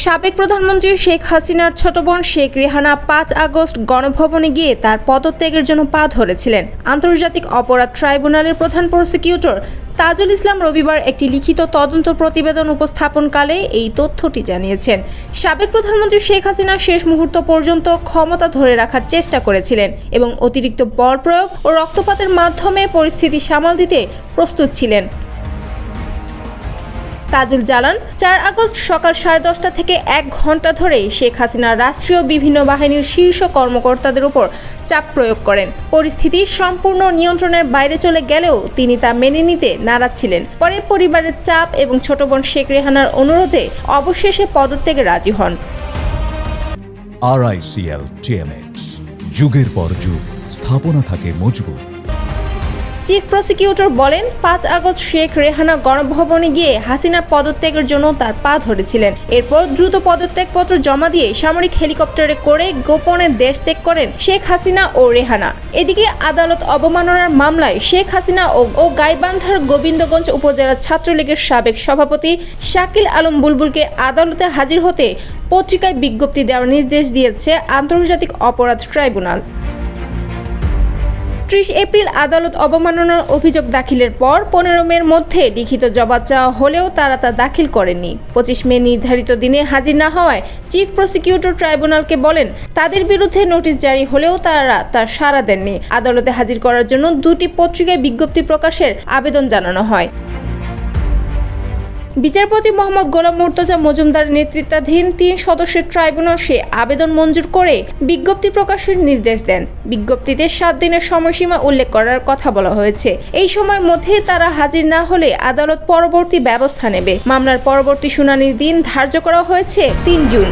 সাবেক প্রধানমন্ত্রী শেখ হাসিনার ছোট বোন শেখ রেহানা পাঁচ আগস্ট গণভবনে গিয়ে তার পদত্যাগের জন্য পা ধরেছিলেন। আন্তর্জাতিক অপরাধ ট্রাইব্যুনালের প্রধান প্রসিকিউটর তাজুল ইসলাম রবিবার একটি লিখিত তদন্ত প্রতিবেদন উপস্থাপনকালে এই তথ্যটি জানিয়েছেন। সাবেক প্রধানমন্ত্রী শেখ হাসিনা শেষ মুহূর্ত পর্যন্ত ক্ষমতা ধরে রাখার চেষ্টা করেছিলেন এবং অতিরিক্ত বল প্রয়োগ ও রক্তপাতের মাধ্যমে পরিস্থিতি সামাল দিতে প্রস্তুত ছিলেন। তাজুল জানান চার আগস্ট সকাল সাড়ে দশটা থেকে এক ঘণ্টা ধরে শেখ হাসিনা রাষ্ট্রীয় বিভিন্ন বাহিনীর শীর্ষ কর্মকর্তাদের উপর চাপ প্রয়োগ করেন। পরিস্থিতি সম্পূর্ণ নিয়ন্ত্রণের বাইরে চলে গেলেও তিনি তা মেনে নিতে নারাজ ছিলেন। পরে পরিবারের চাপ এবং ছোট বোন শেখ রেহানার অনুরোধে অবশেষে পদত্যাগে রাজি হন। আরআইসিএল যুগের পর যুগ, স্থাপনা থাকে মজবুত। চিফ প্রসিকিউটর বলেন, পাঁচ আগস্ট শেখ রেহানা গণভবনে গিয়ে হাসিনার পদত্যাগের জন্য তার পা ধরেছিলেন। এরপর দ্রুত পদত্যাগপত্র জমা দিয়ে সামরিক হেলিকপ্টারে করে গোপনে দেশ ত্যাগ করেন শেখ হাসিনা ও রেহানা। এদিকে আদালত অবমাননার মামলায় শেখ হাসিনা ও গাইবান্ধার গোবিন্দগঞ্জ উপজেলা ছাত্রলীগের সাবেক সভাপতি শাকিল আলম বুলবুলকে আদালতে হাজির হতে পত্রিকায় বিজ্ঞপ্তি দেওয়ার নির্দেশ দিয়েছে আন্তর্জাতিক অপরাধ ট্রাইব্যুনাল। ত্রিশ এপ্রিল আদালত অবমাননার অভিযোগ দাখিলের পর পনেরো মের মধ্যে লিখিত জবাব চাওয়া হলেও তারা তা দাখিল করেনি পঁচিশ মে নির্ধারিত দিনে হাজির না হওয়ায় চিফ প্রসিকিউটর ট্রাইব্যুনালকে বলেন, তাদের বিরুদ্ধে নোটিশ জারি হলেও তারা তার সাড়া দেননি। আদালতে হাজির করার জন্য দুটি পত্রিকায় বিজ্ঞপ্তি প্রকাশের আবেদন জানানো হয়। বিচারপতি মোহাম্মদ গোলাম মুর্তজা মজুমদার নেতৃত্বাধীন তিন সদস্যের ট্রাইব্যুনাল সে আবেদন মঞ্জুর করে বিজ্ঞপ্তি প্রকাশের নির্দেশ দেন। বিজ্ঞপ্তিতে সাত দিনের সময়সীমা উল্লেখ করার কথা বলা হয়েছে। এই সময়ের মধ্যে তারা হাজির না হলে আদালত পরবর্তী ব্যবস্থা নেবে। মামলার পরবর্তী শুনানির দিন ধার্য করা হয়েছে তিন জুন।